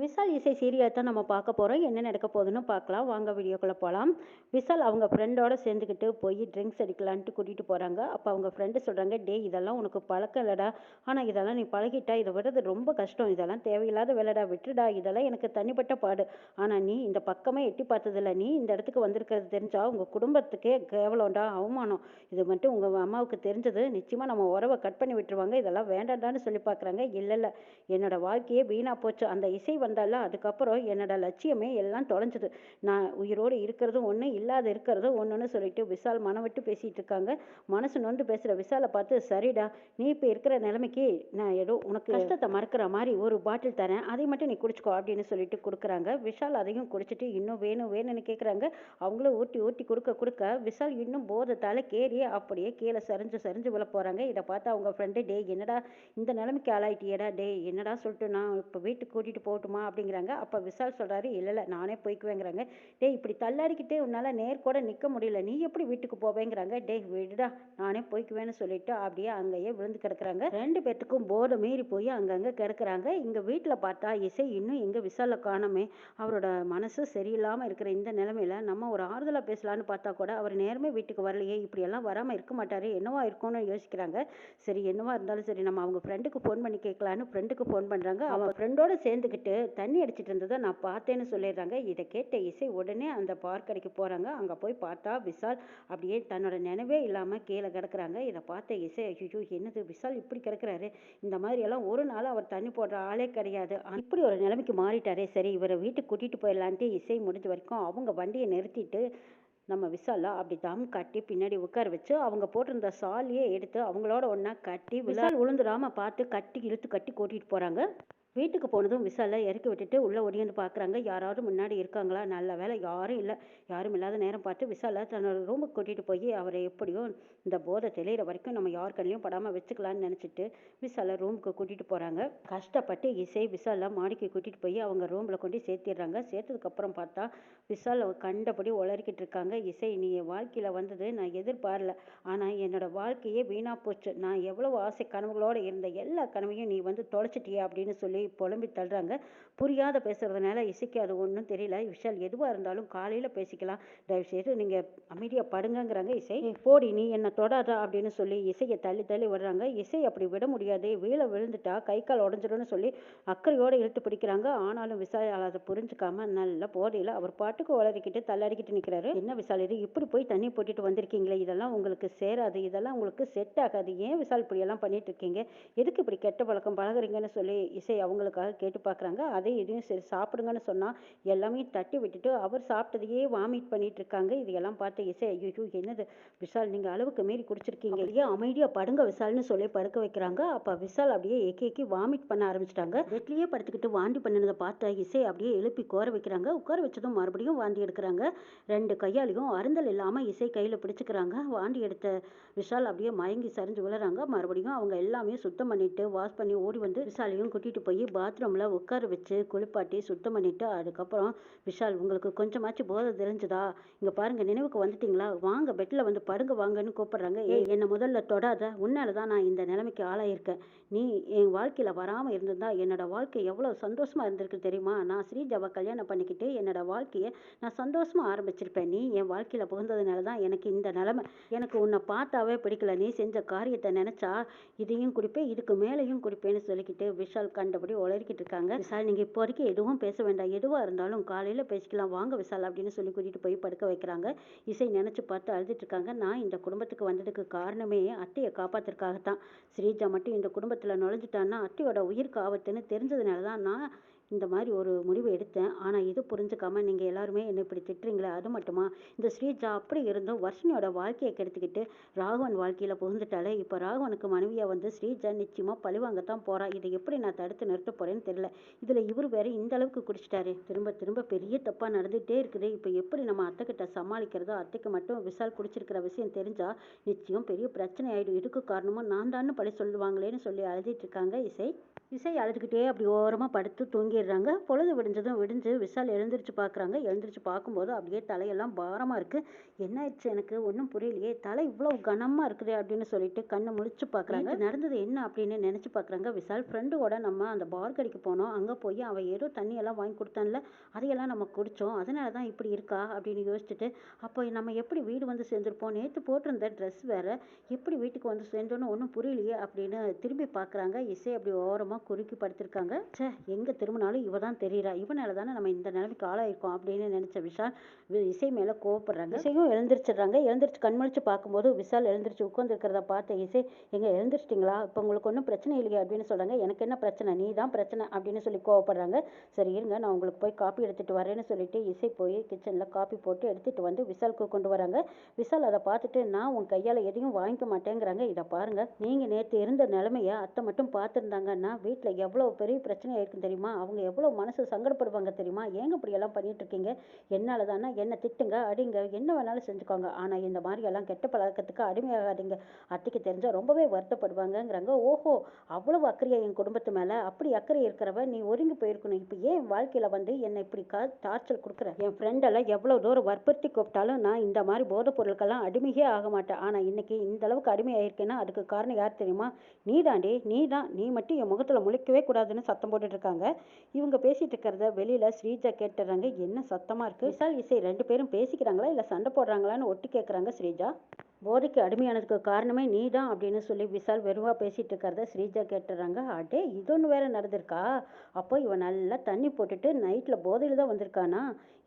விசால் இசை சீரியல் தான் நம்ம பார்க்க போகிறோம் என்ன நடக்க போகுதுன்னு பார்க்கலாம். வாங்க வீடியோக்குள்ளே போகலாம் விசால் அவங்க ஃப்ரெண்டோட சேர்ந்துக்கிட்டு போய் ட்ரிங்க்ஸ் அடிக்கலான்ட்டு கூட்டிகிட்டு போகிறாங்க அப்போ அவங்க ஃப்ரெண்டு சொல்கிறாங்க டே இதெல்லாம் உனக்கு பழக்கம் இல்லைடா. ஆனால் இதெல்லாம் நீ பழகிட்டா இதை விடுறது ரொம்ப கஷ்டம். இதெல்லாம் தேவையில்லாத வேலைடா விட்டுடா இதெல்லாம் எனக்கு தனிப்பட்ட பாடு. ஆனால் நீ இந்த பக்கமே எட்டி பார்த்ததில்ல. நீ இந்த இடத்துக்கு வந்திருக்கிறது தெரிஞ்சா உங்கள் குடும்பத்துக்கே கேவலம்டா அவமானம். இது மட்டும் உங்கள் அம்மாவுக்கு தெரிஞ்சது. நிச்சயமாக நம்ம உறவை கட் பண்ணி விட்டுருவாங்க. இதெல்லாம் வேண்டாடான்னு சொல்லி பார்க்குறாங்க. இல்லை இல்லை. என்னோடய வாழ்க்கையே வீணாக போச்சு. அந்த இசை வந்தால அதுக்கப்புறம் என்னோட லட்சியமே எல்லாம் தொலைஞ்சது. நான் உயிரோடு இருக்கிறதும் ஒன்று இல்லாத இருக்கிறதும் ஒன்றுன்னு சொல்லிட்டு விசால் மனம் விட்டு பேசிகிட்டு இருக்காங்க. மனசு நொந்து பேசுகிற விசாலை பார்த்து சரிடா நீ இப்போ இருக்கிற நிலைமைக்கு நான் ஏதோ உனக்கு கஷ்டத்தை மறக்கிற மாதிரி ஒரு பாட்டில் தரேன். அதை மட்டும் நீ குடிச்சுக்கோ அப்படின்னு சொல்லிட்டு கொடுக்குறாங்க. விஷால் அதையும் குடிச்சிட்டு இன்னும் வேணும் வேணும்னு கேட்குறாங்க அவங்களும் ஊட்டி ஊட்டி கொடுக்க கொடுக்க விஷால் இன்னும் போதத்தால் கேறி அப்படியே கீழே சரிஞ்சு சரிஞ்சு விழ போகிறாங்க இதை பார்த்து அவங்க ஃப்ரெண்டு டே என்னடா இந்த நிலைமைக்கு ஆளாயிட்டியடா டே என்னடா சொல்லிட்டு நான் இப்போ வீட்டுக்கு கூட்டிகிட்டு போகட்டுமா அப்படிங்கிறாங்க. அப்போ விசால் சொல்கிறாரு இல்லை இல்லை நானே போய்க்குவேங்கிறாங்க. டேய் இப்படி தள்ளாடிக்கிட்டே உன்னால் நேர்கூட நிற்க முடியல. நீ எப்படி வீட்டுக்கு போவேங்கிறாங்க. டேய் விடுடா நானே போய்க்குவேன்னு சொல்லிட்டு அப்படியே அங்கேயே விழுந்து கிடக்குறாங்க. ரெண்டு பேர்த்துக்கும் போதை மீறி போய் அங்கங்கே கிடக்குறாங்க. இங்கே வீட்டில் பார்த்தா இசை இன்னும் எங்கே விசாலை காணோமே. அவரோட மனசு சரியில்லாமல் இருக்கிற இந்த நிலமையில நம்ம ஒரு ஆறுதலாக பேசலான்னு பார்த்தா கூட அவர் நேரமே வீட்டுக்கு வரலையே. இப்படியெல்லாம் வராமல் இருக்க மாட்டார். என்னவா இருக்கும்னு யோசிக்கிறாங்க. சரி என்னவா இருந்தாலும் சரி நம்ம அவங்க ஃப்ரெண்டுக்கு ஃபோன் பண்ணி கேட்கலான்னு ஃப்ரெண்டுக்கு ஃபோன் பண்ணுறாங்க அவன் ஃப்ரெண்டோட சேர்ந்துக்கிட்டு தண்ணி அடிச்சிட்டு இருந்ததை நான் பார்த்தேன்னு சொல்லிடுறாங்க. இதை கேட்ட இசை உடனே அந்த பார்க் கடைக்கு போகிறாங்க அங்கே போய் பார்த்தா விசால் அப்படியே தன்னோட நினைவே இல்லாமல் கீழே கிடக்குறாங்க. இதை பார்த்த இசை ஐயோ என்னது விசால் இப்படி கிடக்குறாரு? இந்த மாதிரி எல்லாம் ஒரு நாள் அவர் தண்ணி போடுற ஆளே கிடையாது. இப்படி ஒரு நிலைமைக்கு மாறிட்டாரே. சரி இவரை வீட்டுக்கு கூட்டிகிட்டு போயிடலான்ட்டு இசை முடிஞ்ச வரைக்கும் அவங்க வண்டியை நிறுத்திட்டு நம்ம விசாலா அப்படி தம் கட்டி பின்னாடி உட்கார வச்சு அவங்க போட்டிருந்த சாலியே எடுத்து அவங்களோட ஒன்றா கட்டி விசால் உளுந்துடாம பார்த்து கட்டி இழுத்து கட்டி கூட்டிகிட்டு போகிறாங்க வீட்டுக்கு போனதும் விசாலை இறக்கி விட்டுட்டு உள்ளே ஒடியாந்து பார்க்குறாங்க யாராவது முன்னாடி இருக்காங்களா? நல்ல வேலை யாரும் இல்லை. யாரும் இல்லாத நேரம் பார்த்து விசாலை தன்னோட ரூமுக்கு கூட்டிகிட்டு போய் அவரை எப்படியோ இந்த போதை தெளிகிற வரைக்கும் நம்ம யார் கண்ணிலையும் படாமல் வச்சுக்கலான்னு நினச்சிட்டு விசாலை ரூமுக்கு கூட்டிகிட்டு போகிறாங்க கஷ்டப்பட்டு இசை விசாலை மாடிக்கு கூட்டிகிட்டு போய் அவங்க ரூமில் கொண்டு சேர்த்திடுறாங்க. சேர்த்ததுக்கப்புறம் பார்த்தா விசால் கண்டபடி உளறிக்கிட்டு இருக்காங்க. இசை நீ என் வாழ்க்கையில் வந்தது நான் எதிர்பாரல. ஆனால் என்னோடய வாழ்க்கையே வீணாக போச்சு. நான் எவ்வளோ ஆசை கனவுகளோடு இருந்த எல்லா கனவையும் நீ வந்து தொலைச்சிட்டியே அப்படின்னு சொல்லி புலம்பி தள்ளுறாங்க. புரியாத பேசுகிறதுனால இசைக்கு அது ஒன்றும் தெரியல. விஷால் எதுவாக இருந்தாலும் காலையில் பேசிக்கலாம். தயவுசெய்து நீங்கள் அமைதியாக படுங்கங்கிறாங்க இசை. போடி நீ என்னை தொடாதா அப்படின்னு சொல்லி இசையை தள்ளி தள்ளி விடுறாங்க. இசை அப்படி விட முடியாது. வீழ விழுந்துட்டா கை கால் உடஞ்சிடும்னு சொல்லி அக்கறையோடு இழுத்து பிடிக்கிறாங்க. ஆனாலும் விசால் அதை புரிஞ்சுக்காம நல்ல போதையில் அவர் பாட்டுக்கு வளரிக்கிட்டு தள்ளாடிக்கிட்டு நிற்கிறாரு என்ன விசால் இது? இப்படி போய் தண்ணி போட்டுட்டு வந்திருக்கீங்களே. இதெல்லாம் உங்களுக்கு சேராது. இதெல்லாம் உங்களுக்கு செட் ஆகாது. ஏன் விசால் இப்படியெல்லாம் பண்ணிட்டு இருக்கீங்க? எதுக்கு இப்படி கெட்ட பழக்கம் பழகுறீங்கன்னு சொல்லி இசை அவங்களுக்காக கேட்டு பார்க்குறாங்க. அதை இதையும் சரி சாப்பிடுங்கன்னு சொன்னால் எல்லாமே தட்டி விட்டுட்டு அவர் சாப்பிட்டதையே வாமிட் பண்ணிட்டு இருக்காங்க. இதையெல்லாம் பார்த்து இசை ஐயோ என்னது? விஷால் நீங்கள் அளவுக்கு மீறி குடிச்சிருக்கீங்க. அப்படியே அமைதியாக படுங்க விசால்னு சொல்லி படுக்க வைக்கிறாங்க. அப்போ விஷால் அப்படியே ஏக்கி ஏக்கி வாமிட் பண்ண ஆரம்பிச்சிட்டாங்க. பெட்லேயே படுத்துக்கிட்டு வாந்தி பண்ணினதை பார்த்த இசை அப்படியே எழுப்பி உட்கார வைக்கிறாங்க. உட்கார வச்சதும் மறுபடியும் வாந்தி எடுக்கிறாங்க. ரெண்டு கையாலையும் அருந்தல் இல்லாமல் இசை கையில் பிடிச்சிக்கிறாங்க. வாந்தி எடுத்த விஷால் அப்படியே மயங்கி சரிஞ்சு விழுறாங்க. மறுபடியும் அவங்க எல்லாமே சுத்தம் பண்ணிட்டு வாஷ் பண்ணி ஓடி வந்து விஷாலையும் கூட்டிட்டு போய் பாத்ரூமில் உட்கார வச்சு குளிப்பாட்டி சுத்தம் பண்ணிட்டு அதுக்கப்புறம் விஷால் உங்களுக்கு கொஞ்சமாச்சும் போதை தெரிஞ்சுதா? இங்கே பாருங்க நினைவுக்கு வந்துட்டிங்களா? வாங்க பெட்டில் வந்து படுங்க வாங்கன்னு கூப்பிட்றாங்க. ஏ என்னை முதல்ல தொடாத. உன்னால தான் நான் இந்த நிலைமைக்கு ஆளாயிருக்கேன். நீ என் வாழ்க்கையில் வராமல் இருந்திருந்தா என்னோடய வாழ்க்கை எவ்வளோ சந்தோஷமாக இருந்திருக்கு தெரியுமா? நான் ஸ்ரீஜாவை கல்யாணம் பண்ணிக்கிட்டு என்னோட வாழ்க்கையை நான் சந்தோஷமாக ஆரம்பிச்சிருப்பேன். நீ என் வாழ்க்கையில் புகுந்ததுனால தான் எனக்கு இந்த நிலமை. எனக்கு உன்னை பார்த்தாவே பிடிக்கல. நீ செஞ்ச காரியத்தை நினச்சா இதையும் குடிப்பேன் இதுக்கு மேலேயும் குடிப்பேன்னு சொல்லிக்கிட்டு விஷால் கண்டபடி உளறிக்கிட்டு இருக்காங்க. விஷால் நீங்கள் இப்போ வரைக்கும் எதுவும் பேச வேண்டாம். எதுவாக இருந்தாலும் காலையில் பேசிக்கலாம். வாங்க விசால் அப்படின்னு சொல்லி கூட்டிகிட்டு போய் படுக்க வைக்கிறாங்க. இசை நினச்சி பார்த்து அழுதுட்டுருக்காங்க நான் இந்த குடும்பத்துக்கு வந்ததுக்கு காரணமே அத்தையை காப்பாத்துறதுக்காகத்தான். ஸ்ரீஜா மட்டும் இந்த குடும்பத்தில் நுழைஞ்சிட்டான்னா அத்தையோட உயிருக்கு ஆபத்துன்னு தெரிஞ்சதுனால தான் நான் இந்த மாதிரி ஒரு முடிவு எடுத்தேன். ஆனால் இது புரிஞ்சுக்காமல் நீங்கள் எல்லாருமே என்னை இப்படி திட்டுறீங்களே அது மட்டுமா? இந்த ஸ்ரீஜா அப்படி இருந்தும் வர்ஷினியோட வாழ்க்கையை கெடுத்துக்கிட்டு ராகவன் வாழ்க்கையில் புகுந்துட்டாலே இப்போ ராகவனுக்கு மனைவியாக வந்து ஸ்ரீஜா நிச்சயமாக பழிவாங்கத்தான் போகிறான் இதை எப்படி நான் தடுத்து நிறுத்த போகிறேன்னு தெரியல. இதில் இவர் வேற இந்த அளவுக்கு குடிச்சிட்டாரு. திரும்ப திரும்ப பெரிய தப்பாக நடந்துகிட்டே இருக்குது. இப்போ எப்படி நம்ம அத்தைக்கிட்ட சமாளிக்கிறதோ அத்தைக்கு மட்டும் விசால் குடிச்சிருக்கிற விஷயம் தெரிஞ்சால் நிச்சயம் பெரிய பிரச்சனை ஆயிடும். இதுக்கு காரணமும் நான் தான் பழி சொல்லுவாங்களேன்னு சொல்லி அழுதிட்டு இருக்காங்க இசை. இசை அழுதுகிட்டே அப்படி ஓரமாக படுத்து தூங்கி தூங்கிடுறாங்க. பொழுது விடிஞ்சதும் விடிஞ்சு விஷால் எழுந்திரிச்சு பார்க்குறாங்க எழுந்திரிச்சு பார்க்கும்போது அப்படியே தலையெல்லாம் பாரமாக இருக்குது என்ன ஆயிடுச்சு எனக்கு? ஒன்றும் புரியலையே. தலை இவ்வளோ கனமாக இருக்குது அப்படின்னு சொல்லிட்டு கண்ணை முழிச்சு பார்க்குறாங்க நடந்தது என்ன அப்படின்னு நினச்சி பார்க்குறாங்க விஷால் ஃப்ரெண்டோட நம்ம அந்த பார் கடைக்கு போனோம். அங்கே போய் அவன் ஏதோ தண்ணியெல்லாம் வாங்கி கொடுத்தான்ல. அதையெல்லாம் நம்ம குடித்தோம் அதனால தான் இப்படி இருக்கா? அப்படின்னு யோசிச்சுட்டு அப்போ நம்ம எப்படி வீடு வந்து சேர்ந்துருப்போம்? நேற்று போட்டிருந்த ட்ரெஸ் வேற. எப்படி வீட்டுக்கு வந்து சேர்ந்தோன்னு ஒன்றும் புரியலையே அப்படின்னு திரும்பி பார்க்குறாங்க இசை அப்படி ஓரமாக குறுக்கி படுத்திருக்காங்க. சே எங்கே திரும்பினாலும் இவ தான் தெரியுறா. இவனால தானே நம்ம இந்த நிலைமைக்கு ஆளாயிருக்கோம் அப்படின்னு நினச்ச விஷால் இசை மேலே கோவப்படுறாங்க. இசையும் எழுந்திரிச்சிடுறாங்க. எழுந்திரிச்சு கண்மழிச்சு பார்க்கும்போது விஷால் எழுந்திரிச்சு உட்காந்துருக்கிறத பார்த்த இசை எங்க எழுந்திரிச்சிட்டிங்களா? இப்போ உங்களுக்கு ஒன்றும் பிரச்சனை இல்லையா அப்படின்னு சொல்கிறாங்க எனக்கு என்ன பிரச்சனை? நீ தான் பிரச்சனை அப்படின்னு சொல்லி கோவப்படுறாங்க. சரி இருங்க நான் உங்களுக்கு போய் காப்பி எடுத்துட்டு வரேன்னு சொல்லிட்டு இசை போய் கிச்சனில் காப்பி போட்டு எடுத்துட்டு வந்து விஷாலுக்கு கொண்டு வராங்க. விஷால் அதை பார்த்துட்டு நான் உன் கையால் எதையும் வாங்கிக்க மாட்டேங்கிறாங்க. இதை பாருங்க. நீங்கள் நேற்று இருந்த நிலைமைய அத்தை மட்டும் பார்த்துருந்தாங்கன்னா வீட்டில் எவ்வளோ பெரிய பிரச்சனை ஆயிருக்கும் தெரியுமா? அவங்க எவ்வளோ மனசு சங்கடப்படுவாங்க தெரியுமா? ஏங்க இப்படி எல்லாம் பண்ணிட்டு இருக்கீங்க? என்னால் தானே என்ன திட்டுங்க அடிங்க என்ன வேணாலும் செஞ்சுக்கோங்க. ஆனால் இந்த மாதிரி எல்லாம் கெட்ட பழக்கத்துக்கு அடிமையாகாதீங்க. அத்தைக்கு தெரிஞ்சால் ரொம்பவே வருத்தப்படுவாங்கங்கிறாங்க. ஓஹோ அவ்வளோ அக்கறையா என் குடும்பத்து மேலே? அப்படி அக்கறை இருக்கிறவ நீ ஒதுங்கி போயிருக்கணும். இப்போ ஏன் வாழ்க்கையில் வந்து என்னை இப்படி கா டார்ச்சர் கொடுக்குற? என் ஃப்ரெண்டெல்லாம் எவ்வளோ தூரம் வற்புறுத்தி கூப்பிட்டாலும் நான் இந்த மாதிரி போதைப் பொருட்கள்லாம் அடிமையே ஆக மாட்டேன். ஆனால் இன்னைக்கு இந்த அளவுக்கு அடிமையாயிருக்கேன்னா அதுக்கு காரணம் யார் தெரியுமா? நீ தாண்டி நீ தான் நீ மட்டும் என் முகத்தில் முழிக்கவே கூடாதுன்னு சத்தம் போட்டுட்ருக்காங்க இவங்க பேசிட்டு இருக்கிறத வெளியில ஸ்ரீஜா கேட்டுறாங்க. என்ன சத்தமா இருக்கு? விஷால் இசை ரெண்டு பேரும் பேசிக்கிறாங்களா? இல்ல சண்டை போடுறாங்களான்னு ஒட்டு கேட்குறாங்க ஸ்ரீஜா. போதைக்கு அடிமையானதுக்கு காரணமே நீ தான் அப்படின்னு சொல்லி விஷால் வெறுவா பேசிட்டு இருக்கிறத ஸ்ரீஜா கேட்டுறாங்க. அடே இது ஒன்று வேற நடந்திருக்கா? அப்போ இவன் நல்லா தண்ணி போட்டுட்டு நைட்டில் போதையில் தான் வந்திருக்கானா?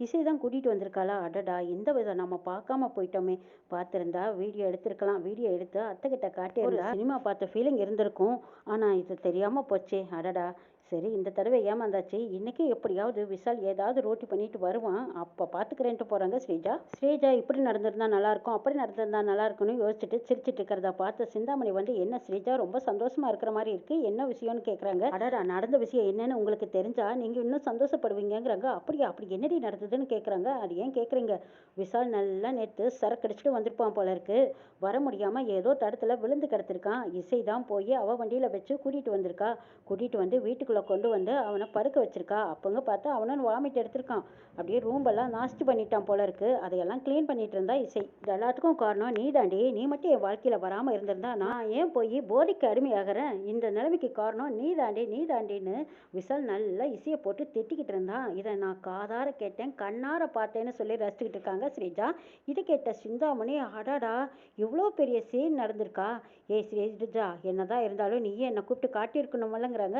இசை தான் கூட்டிகிட்டு வந்திருக்காளா? அடடா இந்த விதம்? நம்ம பார்க்காம போயிட்டோமே. பார்த்துருந்தா வீடியோ எடுத்திருக்கலாம். வீடியோ எடுத்து அத்தைக்கிட்ட காட்டியிருந்தா சினிமா பார்த்த ஃபீலிங் இருந்திருக்கும். ஆனால் இது தெரியாமல் போச்சே. அடடா சரி இந்த தடவை ஏமாந்தாச்சு. இன்னைக்கு எப்படியாவது விஷால் ஏதாவது ரோட்டி பண்ணிட்டு வருவான். அப்போ பார்த்துக்கிறேன்ட்டு போகிறாங்க ஸ்ரீஜா. ஸ்ரீஜா இப்படி நடந்திருந்தா நல்லா இருக்கும் அப்படி நடந்திருந்தா நல்லா இருக்கும்னு யோசிச்சுட்டு சிரிச்சிட்டு இருக்கிறத பார்த்து சிந்தாமணி வந்து என்ன ஸ்ரீஜா ரொம்ப சந்தோஷமா இருக்கிற மாதிரி இருக்கு. என்ன விஷயம்னு கேட்குறாங்க அடடா நடந்த விஷயம் என்னன்னு உங்களுக்கு தெரிஞ்சா நீங்க இன்னும் சந்தோஷப்படுவீங்கங்கிறாங்க. அப்படியா அப்படி என்னடி நடந்ததுன்னு கேட்குறாங்க அது ஏன் கேட்குறீங்க விஷால் நல்லா நேற்று சரக்கு அடிச்சுட்டு வந்திருப்பான் போல இருக்கு. வர முடியாம ஏதோ தடத்துல விழுந்து கிடத்திருக்கான் இசை தான் போய் அவ வண்டியில வச்சு கூட்டிட்டு வந்திருக்கா. கூட்டிட்டு வந்து வீட்டுக்குள்ள கொண்டு வந்து அவனை படுக்க வச்சிருக்கா. அப்பங்க பார்த்தா அவனும் வாமிட் எடுத்திருக்கான். அப்படியே ரூம் எல்லாம் நாஸ்தி பண்ணிட்டான் போல இருக்கு. அதையெல்லாம் க்ளீன் பண்ணிட்டு இருந்தா இசை. எல்லாத்துக்கும் காரணம் நீ தாண்டி நீ மட்டும் என் வாழ்க்கையில வராம இருந்திருந்தா நான் ஏன் போய் போதைக்கு அடிமையாகிறேன்? இந்த நிலைமைக்கு காரணம் நீ தாண்டி நீ தாண்டின்னு விசால் நல்லா இசையை போட்டு திட்டிக்கிட்டு இருந்தான் இதை நான் காதார கேட்டேன் கண்ணார பார்த்தேன்னு சொல்லி ரசிச்சுக்கிட்டு இருக்காங்க ஸ்ரீஜா. இது கேட்ட சிந்தாமணி அடாடா இவ்வளோ பெரிய சீன் நடந்திருக்கா? ஏய் ஸ்ரீஜா என்னதான் இருந்தாலும் நீயே என்னை கூப்பிட்டு காட்டியிருக்கணுமில்லங்கிறாங்க.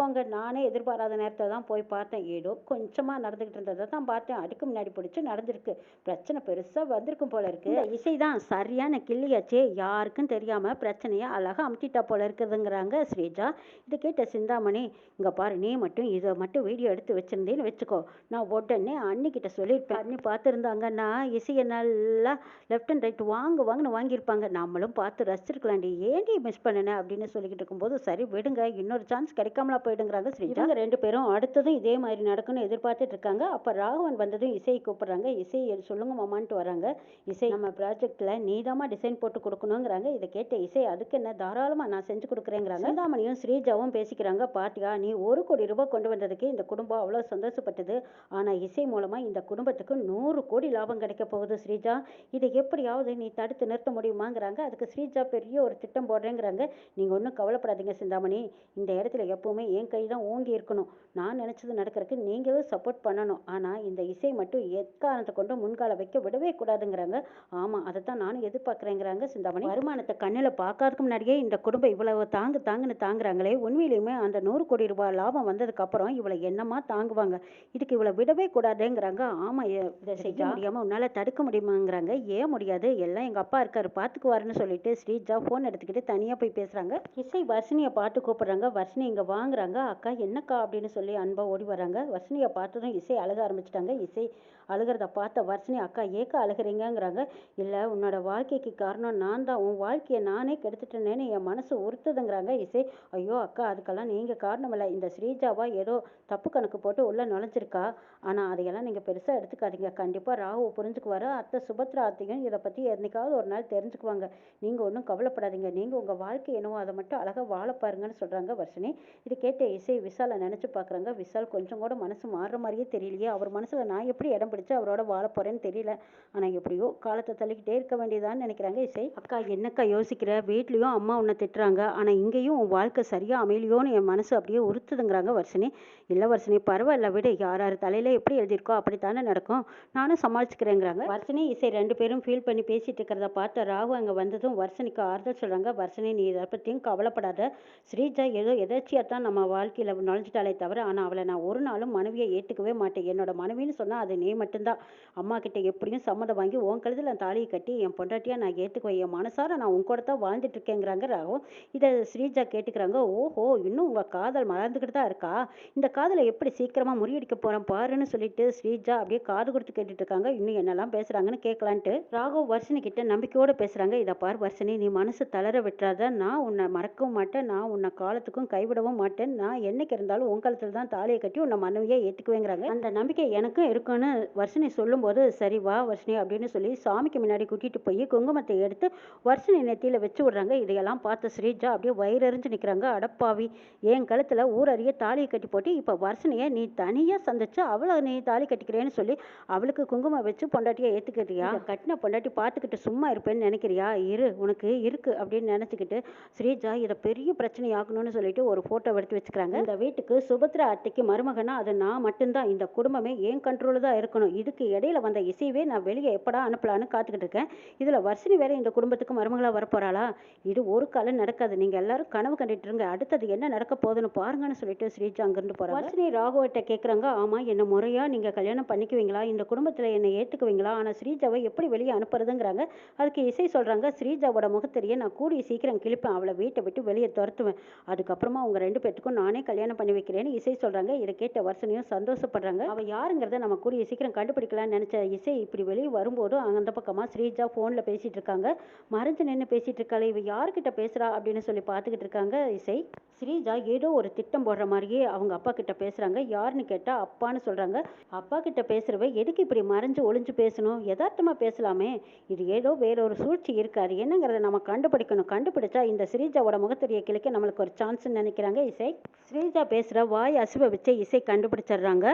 அடப்போங்க நானே எதிர்பாராத நேரத்தில் தான் போய் பார்த்தேன். ஏதோ கொஞ்சமாக நடந்துக்கிட்டு இருந்ததை தான் பார்த்தேன். அதுக்கு முன்னாடி பிடிச்சி நடந்திருக்கு. பிரச்சனை பெருசாக வந்திருக்கும் போல இருக்கு. இசை தான் சரியான கிள்ளியாச்சே யாருக்கும் தெரியாமல் பிரச்சனையை அழகாக அமுத்திட்டா போல இருக்குதுங்கிறாங்க ஸ்ரீஜா. இதை கேட்ட சிந்தாமணி இங்கே பாரு நீ மட்டும் இதை மட்டும் வீடியோ எடுத்து வச்சிருந்தேன்னு வச்சுக்கோ. நான் உடனே அண்ணிக்கிட்ட சொல்லியிருப்பேன். அண்ணி பார்த்துருந்தாங்கன்னா இசையை நல்லா லெஃப்ட் அண்ட் ரைட் வாங்க வாங்கன்னு வாங்கியிருப்பாங்க. நம்மளும் பார்த்து ரசிச்சிருக்கலாம்டி. ஏன்டி மிஸ் பண்ணினேன் அப்படின்னு சொல்லிக்கிட்டு இருக்கும்போது சரி விடுங்க. இன்னொரு சான்ஸ் கிடைக்காமலா போயிடுங்கிறாங்க ஸ்ரீஜா ரெண்டு பேரும் அடுத்ததும் இதே மாதிரி நடக்கும்னு எதிர்பார்த்துட்டு இருக்காங்க. அப்போ ராகவன் வந்ததும் இசையை கூப்பிடுறாங்க. இசை சொல்லுங்க மாமான்ட்டு வராங்க. இசை நம்ம ப்ராஜெக்ட்ல நீதாம்மா டிசைன் போட்டு கொடுக்கணுங்கிறாங்க. இதை கேட்ட இசை அதுக்கு என்ன? தாராளமா நான் செஞ்சு கொடுக்குறேங்கிறாங்க. சிந்தாமணியும் ஸ்ரீஜாவும் பேசிக்கிறாங்க. பாட்டியா நீ ஒரு கோடி ரூபாய் கொண்டு வந்ததுக்கு இந்த குடும்பம் அவ்வளோ சந்தோஷப்பட்டது. ஆனா இசை மூலமா இந்த குடும்பத்துக்கு நூறு கோடி லாபம் கிடைக்க போகுது ஸ்ரீஜா. இதை எப்படியாவது நீ தடுத்து நிறுத்த முடியுமாங்கிறாங்க. அதுக்கு ஸ்ரீஜா பெரிய ஒரு திட்டம் போடுறேங்கிறாங்க. நீங்க ஒன்றும் கவலைப்படாதீங்க சிந்தாமணி. இந்த இடத்துல எப்பவுமே என் கை தான் ஓங்கி இருக்கணும். நான் நினைச்சது நடக்கிறதுக்கு நீங்களும் சப்போர்ட் பண்ணணும். ஆனா இந்த இசை மட்டும் எக்காரணத்தை கொண்டு முன்கால வைக்க விடவே கூடாதுங்கிறாங்க. ஆமா அதை தான் நானும் எதிர்பார்க்குறேங்கிறாங்க சிந்தாமணி. வருமானத்தை கண்ணில் பார்க்காததுக்கு முன்னாடியே இந்த குடும்பம் இவ்வளவு தாங்கு தாங்குன்னு தாங்குறாங்களே உண்மையிலுமே அந்த நூறு கோடி ரூபாய் லாபம் வந்ததுக்கு அப்புறம் இவளை என்னமா தாங்குவாங்க? இதுக்கு இவளை விடவே கூடாதுங்கிறாங்க. ஆமா எ- இதை செய்ய முடியாம உன்னால தடுக்க முடியுமாங்கிறாங்க. ஏன் முடியாது? எல்லாம் எங்க அப்பா இருக்காரு பாத்துக்குவாருன்னு சொல்லிட்டு ஸ்ரீஜா போன் எடுத்துக்கிட்டு தனியா போய் பேசுறாங்க. இசை வர்ஷினியை பார்த்து கூப்பிடுறாங்க. வர்ஷினி இங்க வராங்க. அக்கா என்னக்கா? அப்படின்னு சொல்லி அன்பா ஓடி வராங்க. வர்ஷினியை பார்த்ததும் இசை அழுக ஆரம்பிச்சிட்டாங்க. இசை அழுகிறத பார்த்த வர்ஷினி அக்கா ஏக்க அழுகிறீங்கிறாங்க இல்லை உன்னோட வாழ்க்கைக்கு காரணம் நான் தான். உன் வாழ்க்கையை நானே கெடுத்துட்டேனேன்னு என் மனசு உறுத்துதுங்கிறாங்க இசை. ஐயோ அக்கா அதுக்கெல்லாம் நீங்கள் காரணம் இல்லை இந்த ஸ்ரீஜாவா ஏதோ தப்பு கணக்கு போட்டு உள்ளே நுழைஞ்சிருக்கா? ஆனால் அதையெல்லாம் நீங்கள் பெருசாக எடுத்துக்காதீங்க. கண்டிப்பாக ராகு புரிஞ்சுக்குவாரு. அத்தை சுபத்ரா அத்தையும் இதை பற்றி என்னைக்காவது ஒரு நாள் தெரிஞ்சுக்குவாங்க. நீங்கள் ஒன்றும் கவலைப்படாதீங்க. நீங்கள் உங்கள் வாழ்க்கை என்னவோ அதை மட்டும் அழகா வாழ பாருங்கன்னு சொல்கிறாங்க வர்ஷினி. இது கேட்டு கேட்ட இசை விசாலை நினச்சி பார்க்குறாங்க விசால் கொஞ்சம் கூட மனசு மாறுற மாதிரியே தெரியலையே. அவர் மனசில் நான் எப்படி இடம் பிடிச்சு அவரோட வாழ போகிறேன்னு தெரியல. ஆனால் எப்படியோ காலத்தை தள்ளிக்கிட்டே இருக்க வேண்டியதான்னு நினைக்கிறாங்க இசை. அக்கா என்னக்கா யோசிக்கிற? வீட்லேயும் அம்மா உன்னை திட்டுறாங்க. ஆனால் இங்கேயும் உன் வாழ்க்கை சரியாக அமையலையோன்னு என் மனசு அப்படியே உறுத்துதுங்கிறாங்க வர்ஷினி. இல்லை வர்ஷினி பரவாயில்ல விட. யார் யார் தலையில் எப்படி எழுதியிருக்கோ அப்படித்தானே நடக்கும். நானும் சமாளிச்சுக்கிறேங்கிறாங்க. வர்ஷினி இசை ரெண்டு பேரும் ஃபீல் பண்ணி பேசிட்டு இருக்கிறத பார்த்த ராகு அங்கே வந்ததும் வர்ஷினிக்கு ஆறுதல் சொல்கிறாங்க வர்ஷினி நீ இதை பற்றியும் கவலைப்படாத. ஸ்ரீஜா ஏதோ எதாச்சியாக தான் நம்ம வாழ்க்கையில் நுழைஞ்சிட்டாலே தவிர ஆனால் அவளை நான் ஒரு நாளும் மனைவியை ஏற்றுக்கவே மாட்டேன். என்னோட மனைவின்னு சொன்னால் அது நீ மட்டும்தான். அம்மா கிட்ட எப்படியும் சம்மதம் வாங்கி உன் கழுதில் நான் தாலியை கட்டி என் பொண்டாட்டியாக நான் ஏற்றுக்குவேன் என் மனசார நான் உன் கூட தான் வாழ்ந்துட்டு இருக்கேங்கிறாங்க ராகும் இதை ஸ்ரீஜா கேட்டுக்கிறாங்க ஓஹோ இன்னும் உங்கள் காதல் மறந்துக்கிட்டு தான் இருக்கா? இந்த காதலை எப்படி சீக்கிரமாக முறியடிக்க போகிறேன் பாருன்னு சொல்லிட்டு ஸ்ரீஜா அப்படியே காது கொடுத்து கேட்டுட்டு இருக்காங்க. இன்னும் என்னெல்லாம் பேசுகிறாங்கன்னு கேட்கலான்ட்டு. ராகவ் வர்ஷினி கிட்ட நம்பிக்கையோடு பேசுகிறாங்க இதை பார் வர்ஷினி நீ மனசு தளர விட்டுறாத. நான் உன்னை மறக்கவும் மாட்டேன். நான் உன்னை காலத்துக்கும் கைவிடவும் மாட்டேன். நான் என்னைக்கு இருந்தாலும் உன் காலத்தில் தான் தாலியை கட்டி உன்னை மனைவியை ஏற்றுக்குவேங்கிறாங்க அந்த நம்பிக்கை எனக்கும் இருக்குன்னு வர்ஷினி சொல்லும்போது சரி வா வர்ஷினி அப்படின்னு சொல்லி சாமிக்கு முன்னாடி கூட்டிகிட்டு போய் குங்குமத்தை எடுத்து வர்ஷினி நெத்தியில் வச்சு விடுறாங்க. இதையெல்லாம் பார்த்து ஸ்ரீஜா அப்படியே வயிறறிஞ்சு நிற்கிறாங்க அடப்பாவி என் கழுத்தில் ஊரறிய தாலியை கட்டி போட்டு இப்போ வர்ஷினியை நீ தனியாக சந்திச்சு அவளை நீ தாலி கட்டிக்கிறேன்னு சொல்லி அவளுக்கு குங்குமம் வச்சு பொண்டாட்டியை ஏற்றுக்கிறியா கட்டின பொண்டாட்டி பார்த்துக்கிட்டு சும்மா இருப்பேன்னு நினைக்கிறியா? இரு உனக்கு இருக்கு அப்படின்னு நினச்சிக்கிட்டு ஸ்ரீஜா இதை பெரிய பிரச்சனை ஆகணும்னு சொல்லிட்டு ஒரு ஃபோட்டோ எடுத்து வச்சுக்கிறாங்க. இந்த வீட்டுக்கு சுபத்ரா அத்தைக்கு மருமகனா அது நான் மட்டும்தான். இந்த குடும்பமே என் கண்ட்ரோலில் தான் இருக்கணும். இதுக்கு இடையில வந்த இசைவே நான் வெளியே எப்படா அனுப்பலான்னு காத்துக்கிட்டு இருக்கேன். இதில் வர்ஷினி வேற இந்த குடும்பத்துக்கு மருமகளாக வரப்போறாளா? இது ஒரு காலம் நடக்காது. நீங்கள் எல்லாரும் கனவு கண்டுட்டு இருங்க. அடுத்தது என்ன நடக்க போகுதுன்னு பாருங்கன்னு சொல்லிட்டு ஸ்ரீஜா அங்கிருந்து போகிறாங்க வர்ஷினி ராகவட்ட கேட்குறாங்க ஆமாம் என்ன முறையாக நீங்கள் கல்யாணம் பண்ணிக்குவீங்களா? இந்த குடும்பத்தில் என்னை ஏற்றுக்குவீங்களா ஆனால் ஸ்ரீஜாவை எப்படி வெளியே அனுப்புறதுங்கிறாங்க. அதுக்கு இசை சொல்கிறாங்க ஸ்ரீஜாவோட முகத்தெரிய நான் கூடிய சீக்கிரம் கிழிப்பேன். அவளை வீட்டை விட்டு வெளியே துரத்துவேன். அதுக்கப்புறமா அவங்க ரெண்டு பேத்துக்கும் நானே கல்யாணம் பண்ணி வைக்கிறேன்னு இசை சொல்கிறாங்க இதை கேட்ட வருஷனையும் சந்தோஷப்படுறாங்க. அவள் யாருங்கிறத நம்ம கூடிய சீக்கிரம் கண்டுபிடிக்கலாம்னு நினச்ச இசை இப்படி வெளியே வரும்போது அந்த பக்கமாக ஸ்ரீஜா ஃபோனில் பேசிகிட்டு இருக்காங்க. மறைஞ்சு நின்று பேசிகிட்டு இருக்காளே இவ யார்கிட்ட பேசுகிறா அப்படின்னு சொல்லி பார்த்துக்கிட்டு இருக்காங்க இசை. ஸ்ரீஜா ஏதோ ஒரு திட்டம் போடுற மாதிரியே அவங்க அப்பா கிட்ட பேசுகிறாங்க யாருன்னு கேட்டால் அப்பான்னு சொல்கிறாங்க அப்பா கிட்ட பேசுகிறவ எதுக்கு இப்படி மறைஞ்சு ஒளிஞ்சு பேசணும்? யதார்த்தமாக பேசலாமே. இது ஏதோ வேற ஒரு சூழ்ச்சி இருக்காது. என்னங்கிறத நம்ம கண்டுபிடிக்கணும். கண்டுபிடிச்சா இந்த ஸ்ரீஜாவோட முகத்தெரிய கிழக்க நம்மளுக்கு ஒரு சான்ஸ்னு நினைக்கிறாங்க இசை. ஸ்ரீஜா பேசுகிற வாய் அசுவை வச்சு இசை கண்டுபிடிச்சிடுறாங்க.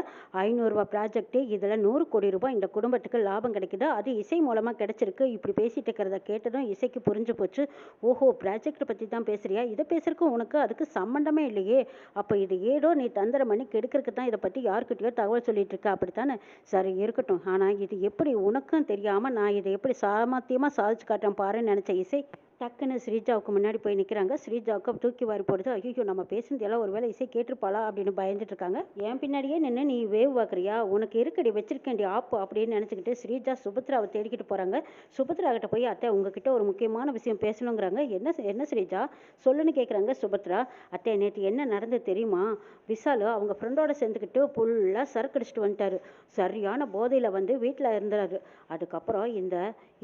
ஐநூறுரூவா ப்ராஜெக்ட்டு இதில் நூறு கோடி ரூபாய் இந்த குடும்பத்துக்கு லாபம் கிடைக்குது. அது இசை மூலமாக கிடைச்சிருக்கு. இப்படி பேசிகிட்டு இருக்கிறத கேட்டதும் இசைக்கு புரிஞ்சு போச்சு. ஓஹோ ப்ராஜெக்ட் பற்றி தான் பேசுகிறியா இதை பேசுறதுக்கு உனக்கு அதுக்கு சம்மந்தமே இல்லையே. அப்போ இது ஏதோ நீ தந்திரம் பண்ணி கெடுக்கிறதுக்கு தான் இதை பற்றி யார்கிட்டயோ தகவல் சொல்லிட்டு இருக்க. அப்படித்தானே? சரி இருக்கட்டும். ஆனால் இது எப்படி உனக்கும் தெரியாமல் நான் இதை எப்படி சாமர்த்தியமாக சாதிச்சு காட்டேன் பாருன்னு நினச்ச இசை? டக்குன்னு ஸ்ரீஜாவுக்கு முன்னாடி போய் நிற்கிறாங்க ஸ்ரீஜாவுக்கு தூக்கி வாரி போடுது. ஐயோ நம்ம பேசுனது எல்லாம் ஒரு வேலை இசை கேட்டிருப்பாளா அப்படின்னு பயந்துட்டு இருக்காங்க. என் பின்னாடியே நின்று நீ வேவ் பார்க்குறியா? உனக்கு இருக்கடி வச்சிருக்கேன்டி ஆப்பு அப்படின்னு நினச்சிக்கிட்டு ஸ்ரீஜா சுபத்ராவை தேடிக்கிட்டு போகிறாங்க சுபத்ரா கிட்ட போய் அத்தை உங்ககிட்ட ஒரு முக்கியமான விஷயம் பேசணுங்கிறாங்க. என்ன என்ன ஸ்ரீஜா? சொல்லுன்னு கேட்குறாங்க சுபத்ரா. அத்தை நேற்று என்ன நடந்தது தெரியுமா? விஷாலு அவங்க ஃப்ரெண்டோட சேர்ந்துக்கிட்டு ஃபுல்லாக சரக்கு அடிச்சிட்டு வந்துட்டாரு. சரியான போதையில் வந்து வீட்டில் இருந்தார் அதுக்கப்புறம் இந்த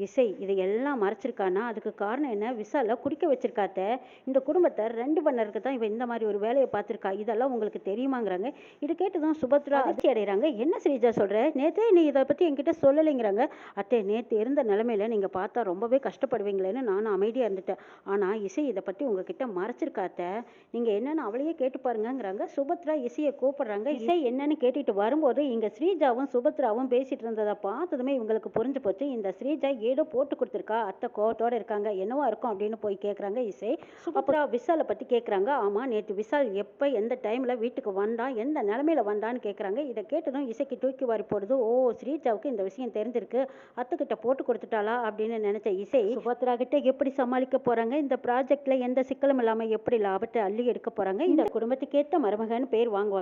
இசை இதையெல்லாம் மறைச்சிருக்கானா? அதுக்கு காரணம் என்ன? விசால குடிக்க வச்சிருக்காத்த. இந்த குடும்பத்தை ரெண்டு பண்ணருக்கு தான் இவன் இந்த மாதிரி ஒரு வேலையை பார்த்துருக்கா. இதெல்லாம் உங்களுக்கு தெரியுமாங்கிறாங்க. இது கேட்டதும் சுபத்ரா அதிர்ச்சி அடைகிறாங்க என்ன ஸ்ரீஜா சொல்கிற நேற்றே நீ இதை பற்றி என்கிட்ட சொல்லலைங்கிறாங்க. அத்தை நேற்று இருந்த நிலமையில நீங்கள் பார்த்தா ரொம்பவே கஷ்டப்படுவீங்களேன்னு நானும் அமைதியாக இருந்துட்டேன். ஆனால் இசை இதை பற்றி உங்ககிட்ட மறைச்சிருக்காத்த. நீங்கள் என்னன்னு அவளையே கேட்டு பாருங்கங்கிறாங்க. சுபத்ரா இசையை கூப்பிடுறாங்க. இசை என்னன்னு கேட்டுட்டு வரும்போது இங்கே ஸ்ரீஜாவும் சுபத்ராவும் பேசிட்டு இருந்ததை பார்த்ததுமே இவங்களுக்கு புரிஞ்சு போச்சு. இந்த ஸ்ரீஜா ஏதோ போட்டு கொடுத்துருக்கா அத்தை கோவத்தோட இருக்காங்க என்னவா இருக்கும் அப்படின்னு போய் கேட்குறாங்க இசை. அப்புறம் விஷாலை பற்றி கேட்குறாங்க ஆமாம் நேற்று விஷால் எப்போ எந்த டைமில் வீட்டுக்கு வந்தான் எந்த நிலமையில வந்தான்னு கேட்குறாங்க இதை கேட்டதும் இசைக்கு தூக்கி வாரி போடுது ஓ ஸ்ரீஜாவுக்கு இந்த விஷயம் தெரிஞ்சிருக்கு அத்துக்கிட்ட போட்டு கொடுத்துட்டாளா அப்படின்னு நினச்ச இசை. சுபத்ரா கிட்ட எப்படி சமாளிக்க போகிறாங்க இந்த ப்ராஜெக்டில் எந்த சிக்கலும் இல்லாமல் எப்படி லாபத்தை அள்ளி எடுக்க போகிறாங்க இந்த குடும்பத்துக்கேற்ற மருமகன் பேர் வாங்குவாங்க.